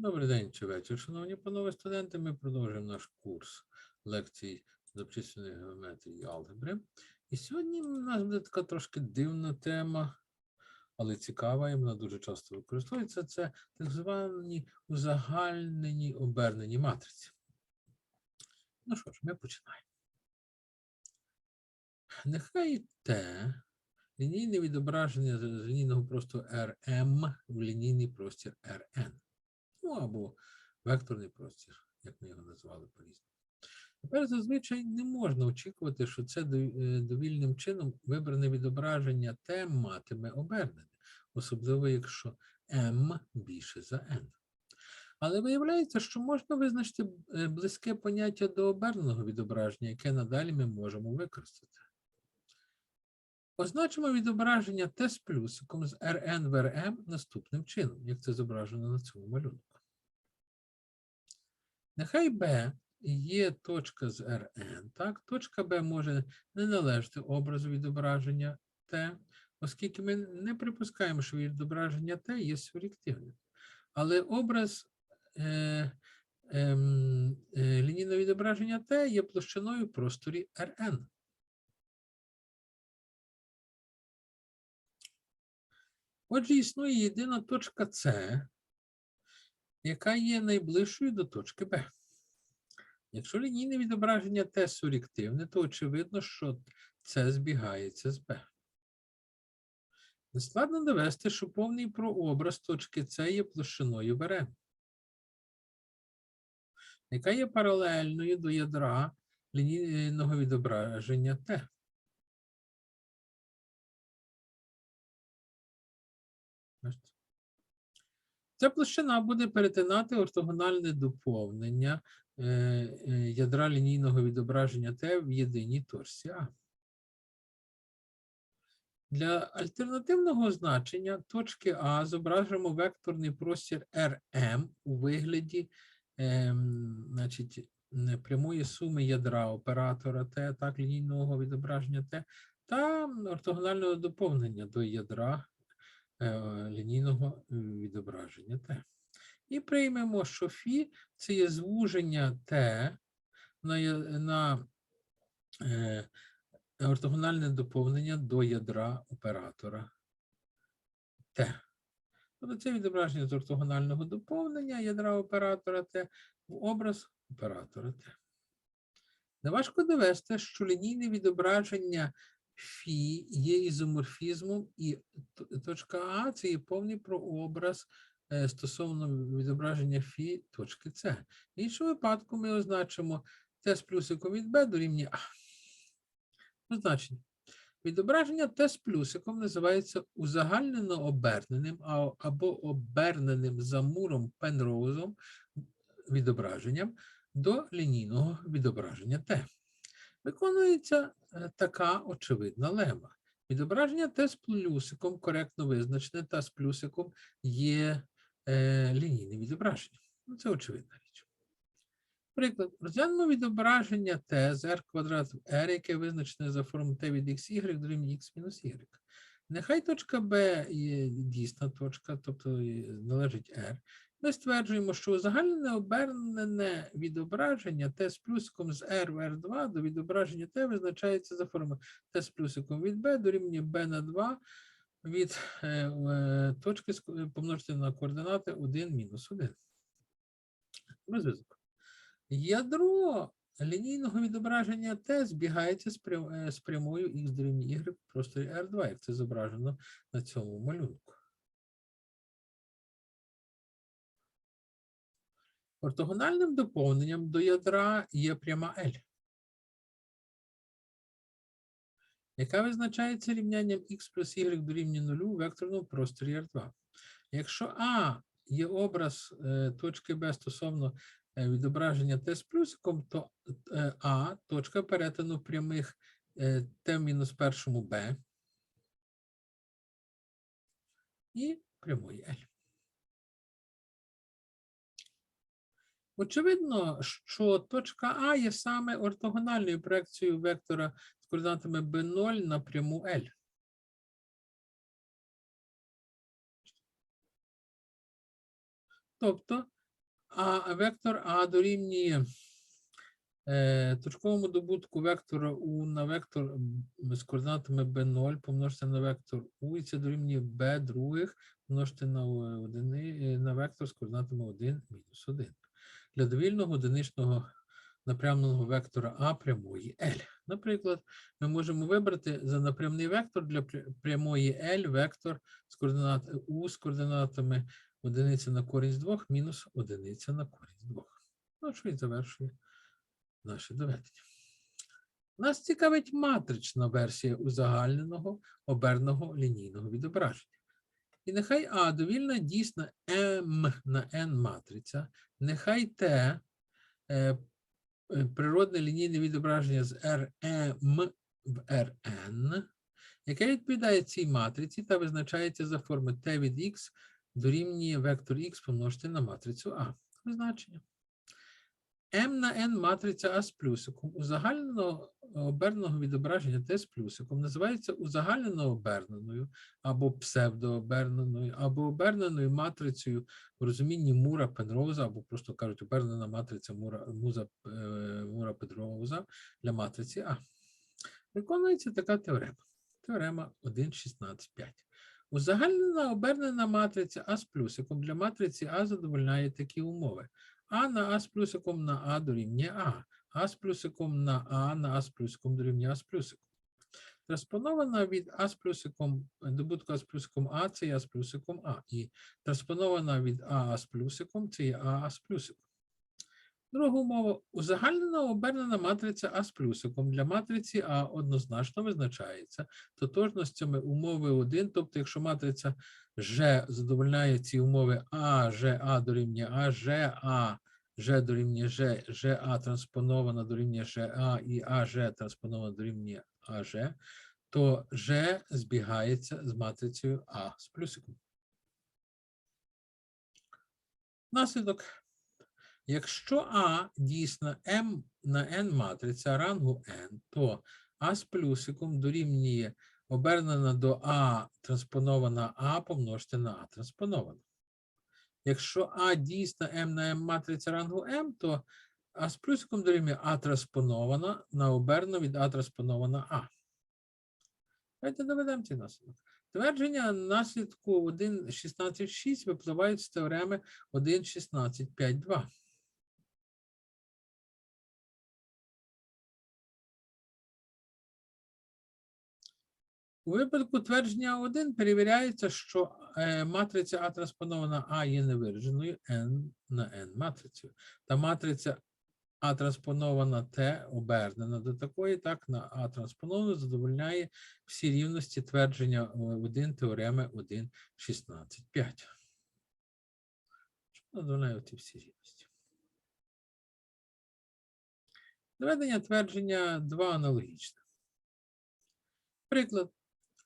Добрий день чи вечір, шановні панове студенти. Ми продовжуємо наш курс лекцій з обчисленої геометрії алгебри. І сьогодні у нас буде така трошки дивна тема, але цікава, і вона дуже часто використовується. Це так звані узагальнені обернені матриці. Ну що ж, ми починаємо. Нехай Т лінійне відображення з лінійного простору Rm в лінійний простір Rn ну або векторний простір, як ми його називали по-різному. Тепер зазвичай не можна очікувати, що це е, довільним чином вибране відображення Т матиме обернене, особливо якщо m більше за n. Але виявляється, що можна визначити е, близьке поняття до оберненого відображення, яке надалі ми можемо використати. Позначимо відображення Т з плюсиком з Rn в Rm наступним чином, як це зображено на цьому малюнку. Нехай B є точка з Rn, так? Точка B може не належати образу відображення Т, оскільки ми не припускаємо, що відображення Т є суб'єктивним. Але образ е, ем, е, лінійного відображення Т є площиною просторі Rn. Отже, існує єдина точка С, яка є найближчою до точки Б. Якщо лінійне відображення Т суріктивне, то очевидно, що С збігається з Б. Нескладно довести, що повний прообраз точки С є площиною РН, яка є паралельною до ядра лінійного відображення Т. Ця площина буде перетинати ортогональне доповнення е, е, ядра лінійного відображення Т в єдиній точці А. Для альтернативного значення точки А зображуємо векторний простір Rm у вигляді ем, значить, прямої суми ядра оператора Т, так, лінійного відображення Т, та ортогонального доповнення до ядра е, лінійного е, відображення Т. І приймемо, що Фі це є звуження Т на, на е, ортогональне доповнення до ядра оператора Т. Тобто це відображення з ортогонального доповнення ядра оператора Т в образ оператора Т. Неважко довести, що лінійне відображення Фі є ізоморфізмом, і точка А це є повний прообраз е, стосовно відображення Фі точки С. В іншому випадку ми означимо Т з плюсиком від Б дорівнює А. Позначення. Відображення Т з плюсиком називається узагальнено оберненим або оберненим за муром Пенроузом відображенням до лінійного відображення Т. Виконується е, така очевидна лема. Відображення Т з плюсиком коректно визначене та з плюсиком є е, лінійне відображення. Ну, це очевидна річ. Приклад, розглянемо відображення Т з r квадрат в r, яке визначене за форму Т від xy дорівнює x мінус y. Нехай точка Б є дійсна точка, тобто належить R. Ми стверджуємо, що узагальнене обернене відображення Т з плюсиком з R в R2 до відображення Т визначається за формою Т з плюсиком від B дорівнює B на 2 від е, е, точки помножити на координати 1 мінус 1. Розв'язок. Ядро лінійного відображення Т збігається з е, прямою х дорівнює y в просторі R2, як це зображено на цьому малюнку. Ортогональним доповненням до ядра є пряма L, яка визначається рівнянням x плюс y дорівнює 0 у векторному просторі R2. Якщо А є образ е, точки Б стосовно е, відображення Т з плюсиком, то е, А точка перетину прямих е, Т в мінус першому Б і прямої L. Очевидно, що точка А є саме ортогональною проекцією вектора з координатами B0 на пряму L. Тобто А вектор А дорівнює е, точковому добутку вектора У на вектор з координатами B0 помножити на вектор У, і це дорівнює B других помножити на, е, одини, е, на вектор з координатами 1 мінус 1. Для довільного одиничного напрямленого вектора А прямої L. Наприклад, ми можемо вибрати за напрямний вектор для прямої L вектор з координат У з координатами одиниця на корінь з 2 мінус одиниця на з 2. Ну, що і завершує наше доведення. Нас цікавить матрична версія узагальненого оберного лінійного відображення. І нехай А довільна дійсна М на N матриця, нехай Т е, е, природне лінійне відображення з Rm в Rn, яке відповідає цій матриці та визначається за форми T від X дорівнює вектор X помножити на матрицю А. Значення. М на N матриця А з плюсиком узагальненого оберненого відображення Т з плюсиком називається узагальнено оберненою або псевдооберненою, або оберненою матрицею в розумінні Мура Пенроуза, або просто кажуть, обернена матриця Мура, Муза, е, Мура Пенроуза для матриці А. Виконується така теорема. Теорема 1.16.5. Узагальнена обернена матриця А з плюсиком для матриці А задовольняє такі умови. А на А з плюсиком на А дорівнює А. А з плюсиком на А на А з плюсиком дорівнює А з плюсиком. Транспонована від А з плюсиком, добутка з плюсиком А це є А з плюсиком А. І транспонована від А, А з плюсиком це є А, А з плюсиком. Друга умова. Узагальнена обернена матриця А з плюсиком для матриці А однозначно визначається тотожностями умови 1, тобто якщо матриця Ж задовольняє ці умови А, Ж, А дорівнює А, Ж, А, Ж дорівнює Ж, Ж, А транспонована дорівнює Ж, А і А, Ж транспонована дорівнює А, Ж, то Ж збігається з матрицею А з плюсиком. Наслідок. Якщо А дійсна М на N матриця рангу N, то А з плюсиком дорівнює обернена до А транспонована А помножити на А транспонована. Якщо А дійсна М на М матриця рангу М, то А з плюсиком дорівнює А транспонована на обернену від А транспонована А. Давайте доведемо цей наслідок. Твердження наслідку 1.16.6 випливають з теореми 1.16.5.2. У випадку твердження 1 перевіряється, що е, матриця А транспонована А є невираженою n на n матрицею. Та матриця А транспонована Т обернена до такої, так на А транспонована задовольняє всі рівності твердження 1 теореми 1.16.5. Що задовольняє ті всі рівності? Доведення твердження 2 аналогічне. Приклад.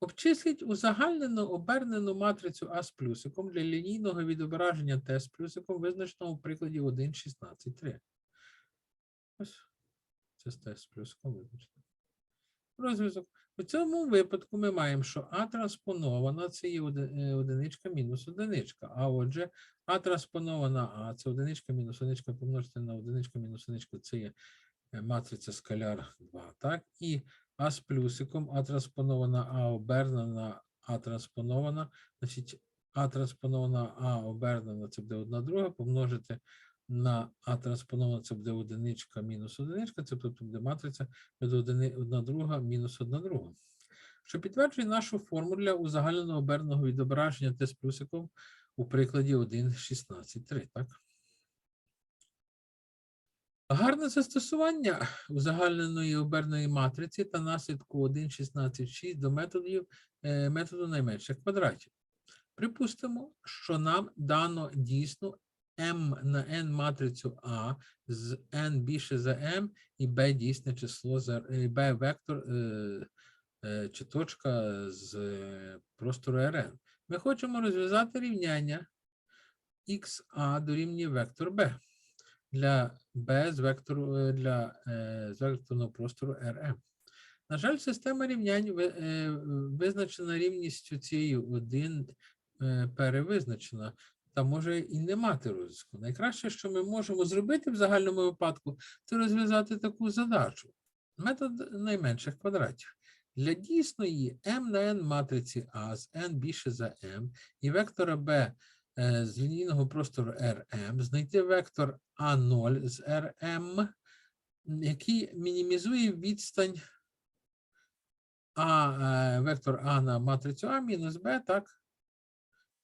Обчисліть узагальнену обернену матрицю А з плюсиком для лінійного відображення Т з плюсиком, визначеного в прикладі 1.16.3. Ось це з Т з плюсиком визначено. Розв'язок. У цьому випадку ми маємо, що А транспонована це є е, одиничка мінус одиничка. А отже, А транспонована А це одиничка мінус одиничка помножити на одиничка мінус одиничка це є е, матриця скаляр 2. Так? І а з плюсиком, а транспонована А обернена, А транспонована, значить, А транспонована А обернена, це буде одна друга, помножити на А транспонована, це буде одиничка мінус одиничка, це тобто буде матриця буде одна друга мінус одна друга. Що підтверджує нашу формулу для узагальненого оберненого відображення Т з плюсиком у прикладі 1.16.3, так? Гарне застосування узагальненої оберної матриці та наслідку 1.16.6 до методів, е, методу найменших квадратів. Припустимо, що нам дано дійсну m на n матрицю А з n більше за m і b дійсне число за е, b вектор е, е, чи точка з е, простору Rn. Ми хочемо розв'язати рівняння xa дорівнює вектор b для B з вектору е, для е, з векторного простору Rm. На жаль, система рівнянь е, визначена рівністю цією 1 е, перевизначена. та може і не мати розв'язку. Найкраще, що ми можемо зробити в загальному випадку, це розв'язати таку задачу. Метод найменших квадратів. Для дійсної m на n матриці А з n більше за m і вектора b з лінійного простору Rm, знайти вектор А0 з Rm, який мінімізує відстань А, е, вектор А на матрицю А мінус Б, так?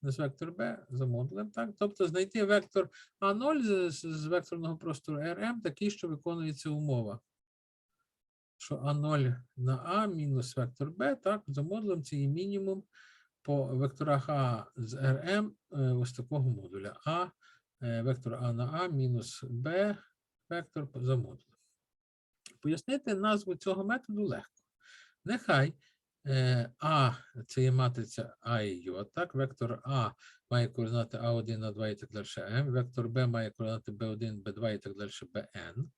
Мінус вектор Б за модулем, так? Тобто знайти вектор А0 з, з- з векторного простору Rm такий, що виконується умова. Що А0 на А мінус вектор Б, так, за модулем це є мінімум по векторах А з Rm е, ось такого модуля. А, е, вектор А на А мінус Б, вектор за модулем. Пояснити назву цього методу легко. Нехай е, А це є матриця А і Й, так, вектор А має координати А1, А2 і так далі М, вектор Б має координати Б1, Б2 і так далі Бн.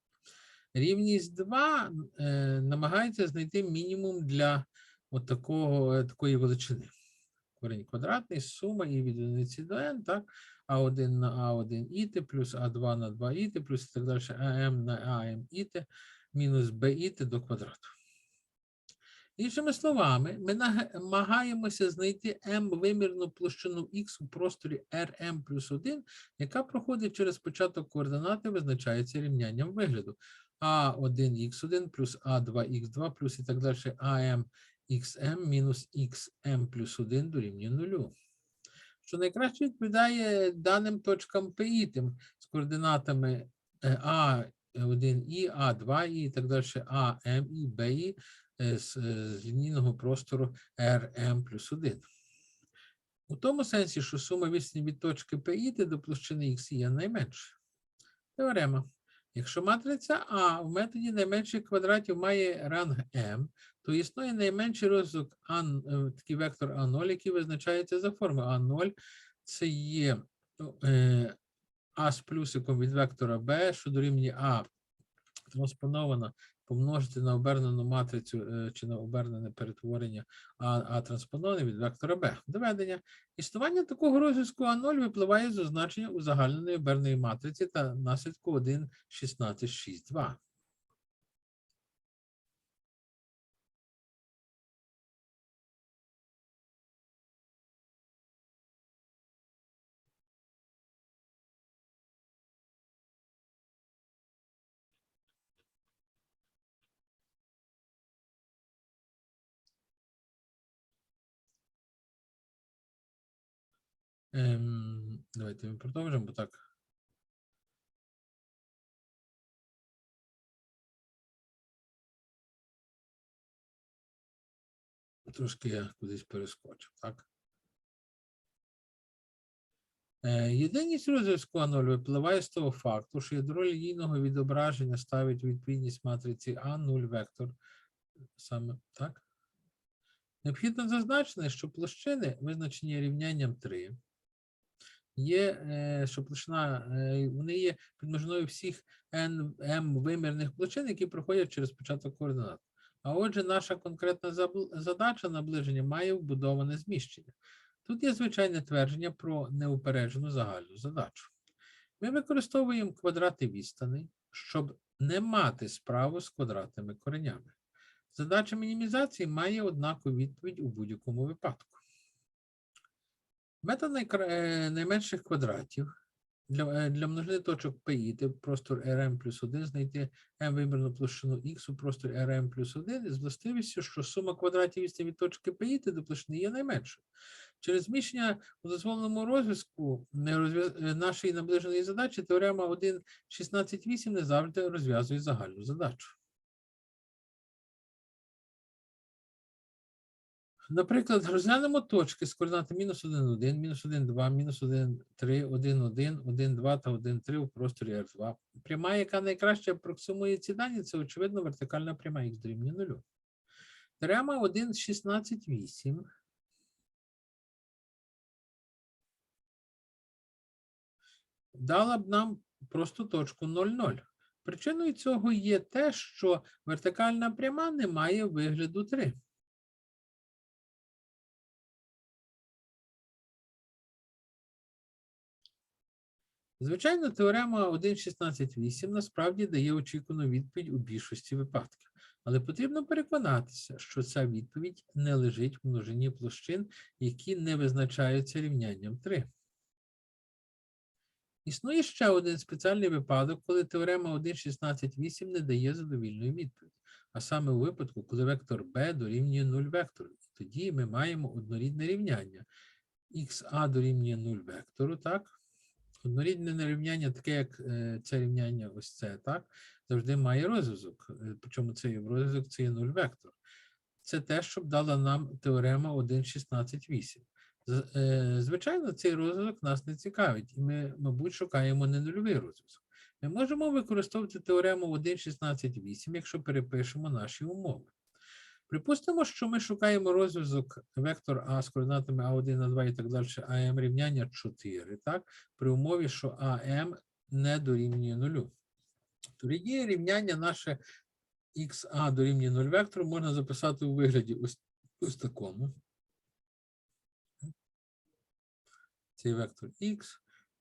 Рівність 2 е, намагається знайти мінімум для от такого, такої величини. Корінь квадратний, сума і від одиниці до n, так? А1 на А1 іти, плюс А2 на 2 іти, плюс і так далі АМ на АМ іти, мінус Б іти до квадрату. Іншими словами, ми намагаємося знайти m-вимірну площину x у просторі Rm плюс 1, яка проходить через початок координати, визначається рівнянням вигляду. А1х1 плюс А2х2 плюс і так далі АМ xm мінус xm плюс 1 дорівнює нулю. Що найкраще відповідає даним точкам Пі, тим з координатами е, А1І, А2І і так далі, АМ і БІ е, з, е, з лінійного простору Rm плюс 1. У тому сенсі, що сума відстані від точки Пі до площини Х є найменша. Теорема. Якщо матриця А в методі найменших квадратів має ранг М, то існує найменший розвиток А, е, такий вектор А0, який визначається за формою А0. Це є е, А з плюсиком від вектора Б, що дорівнює А транспонована помножити на обернену матрицю е, чи на обернене перетворення А, а транспоноване від вектора Б. Доведення. Існування такого розв'язку А0 випливає з означення узагальненої оберної матриці та наслідку 1, 16, 6, 2. Ем, давайте ми продовжимо, бо так. Трошки я кудись перескочив, так? Е, Єдиність розв'язку А0 випливає з того факту, що ядро лінійного відображення ставить відповідність матриці А0 вектор. Саме так? Необхідно зазначити, що площини, визначені рівнянням 3, є, е, що площина, е, вони є підмножиною всіх n, m вимірних площин, які проходять через початок координат. А отже, наша конкретна задача наближення має вбудоване зміщення. Тут є звичайне твердження про неупереджену загальну задачу. Ми використовуємо квадрати відстаней, щоб не мати справу з квадратними коренями. Задача мінімізації має однакову відповідь у будь-якому випадку. Метод е, найменших квадратів для, е, для множини точок Пі, ти простор Rm плюс 1, знайти m вимірну площину Х у просторі Rm плюс 1 з властивістю, що сума квадратів відстані від точки Пі до площини є найменшою. Через зміщення у дозволеному розв'язку е, нашої наближеної задачі теорема 1.16.8 не завжди розв'язує загальну задачу. Наприклад, розглянемо точки з координати мінус 1, 1, мінус 1, 2, мінус 1, 3, 1, 1, 1, 2 та 1, 3 у просторі R2. Пряма, яка найкраще апроксимує ці дані, це, очевидно, вертикальна пряма х дорівнює 0. Теорема 1.16.8 дала б нам просто точку 0,0. Причиною цього є те, що вертикальна пряма не має вигляду 3. Звичайно, теорема 1.16.8 насправді дає очікувану відповідь у більшості випадків, але потрібно переконатися, що ця відповідь не лежить в множині площин, які не визначаються рівнянням 3. Існує ще один спеціальний випадок, коли теорема 1.16.8 не дає задовільної відповіді, а саме у випадку, коли вектор b дорівнює 0 вектору. Тоді ми маємо однорідне рівняння. xa дорівнює 0 вектору, так? Однорідне рівняння, таке як е, це рівняння, ось це, так, завжди має розв'язок. е, Причому цей розв'язок це є 0 вектор. Це те, що б дала нам теорема 1.16.8. Е, Звичайно, цей розв'язок нас не цікавить, і ми, мабуть, шукаємо не нульовий розв'язок. Ми можемо використовувати теорему 1.16.8, якщо перепишемо наші умови. Припустимо, що ми шукаємо розв'язок вектор А з координатами А1, А2 і так далі, АМ рівняння 4, так, при умові, що АМ не дорівнює нулю. Тоді рівняння наше XA дорівнює 0 вектору можна записати у вигляді ось, ось такому. Цей вектор X,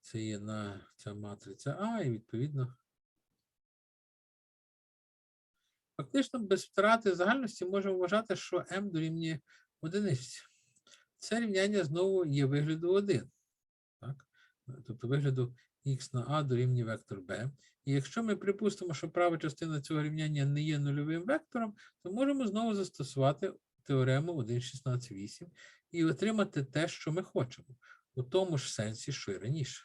це є на ця матриця А, і відповідно. Фактично, без втрати загальності можемо вважати, що m дорівнює одиниці. Це рівняння знову є вигляду 1. Так? Тобто вигляду x на a дорівнює вектор b. І якщо ми припустимо, що права частина цього рівняння не є нульовим вектором, то можемо знову застосувати теорему 1.16.8 і отримати те, що ми хочемо, у тому ж сенсі, що й раніше.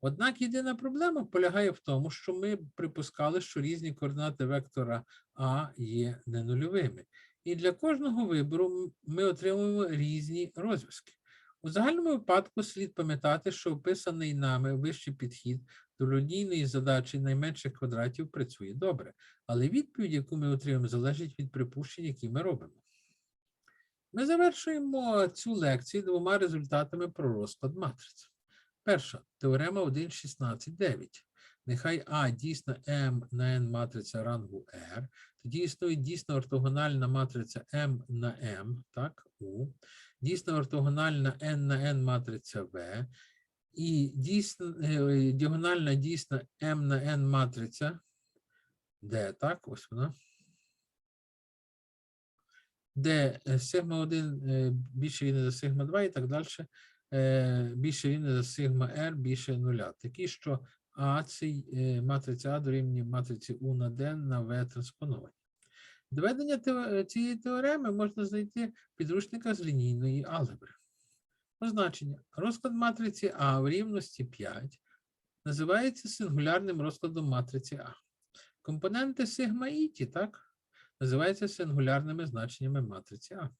Однак єдина проблема полягає в тому, що ми припускали, що різні координати вектора А є ненульовими. І для кожного вибору ми отримуємо різні розв'язки. У загальному випадку слід пам'ятати, що описаний нами вищий підхід до лінійної задачі найменших квадратів працює добре, але відповідь, яку ми отримаємо, залежить від припущень, які ми робимо. Ми завершуємо цю лекцію двома результатами про розклад матриць. Перша. Теорема 1.16.9. Нехай А дійсна М на N матриця рангу R, тоді існує дійсна ортогональна матриця М на М, так, У, дійсна ортогональна N на N матриця В, і дійсна, е, діагональна дійсна М на N матриця Д, так, ось вона. Де сигма 1 е, більше рівне за сигма 2 і так далі більше рівне за сигма r більше нуля. Такі, що А цей е, матриця А дорівнює матриці У на D на В транспоновані. Доведення цієї теореми можна знайти в підручника з лінійної алгебри. Позначення. Розклад матриці А в рівності 5 називається сингулярним розкладом матриці А. Компоненти сигма і ті, так, називаються сингулярними значеннями матриці А.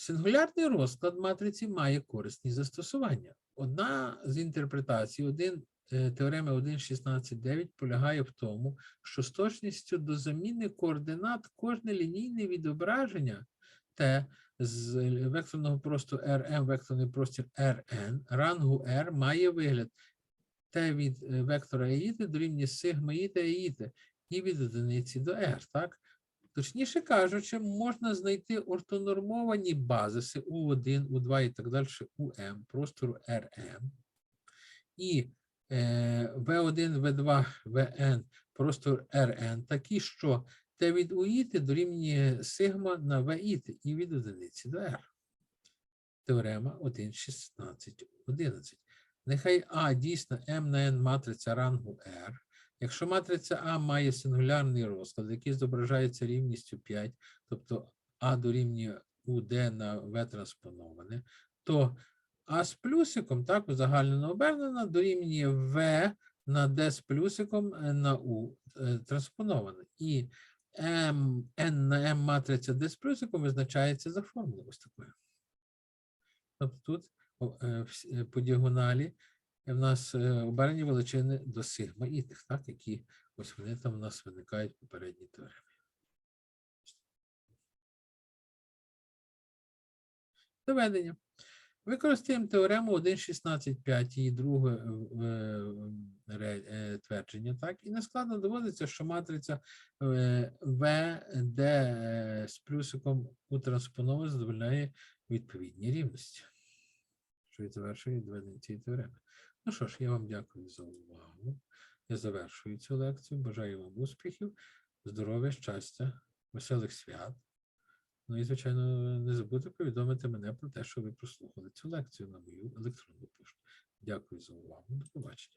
Сингулярний розклад матриці має корисні застосування. Одна з інтерпретацій один, е, теореми 1.16.9 полягає в тому, що з точністю до заміни координат кожне лінійне відображення Т з векторного простору Rm, векторний простір Rn, рангу R має вигляд Т від е, вектора Еїти дорівнює сигма Іта Еїти і від одиниці до R, так? Точніше кажучи, можна знайти ортонормовані базиси У1, У2 і так далі УМ, простору РМ. І е, В1, В2, ВН, простор РН, такі, що Т від УІТи дорівнює сигма на ВІТи і від одиниці до R. Теорема 1.16.11. Нехай А дійсно М на N матриця рангу R. Якщо матриця А має сингулярний розклад, який зображається рівністю 5, тобто А дорівнює УД на В транспоноване, то А з плюсиком, так, узагальнено обернена, дорівнює В на Д з плюсиком е, на У е, транспоноване. І М, N на М матриця Д з плюсиком визначається за формулою ось такою. Тобто тут е, по діагоналі в нас е, обернені величини до сигма і тих, так, які ось вони там у нас виникають в попередній теоремі. Доведення. Використаємо теорему 1.16.5 і друге е, е, е, твердження, так, і нескладно доводиться, що матриця е, В, Д е, з плюсиком у транспонове задовольняє відповідні рівності. що від завершення доведення цієї теореми. Ну що ж, я вам дякую за увагу. Я завершую цю лекцію. Бажаю вам успіхів, здоров'я, щастя, веселих свят. Ну і, звичайно, не забудьте повідомити мене про те, що ви прослухали цю лекцію на мою електронну пошту. Дякую за увагу. До побачення.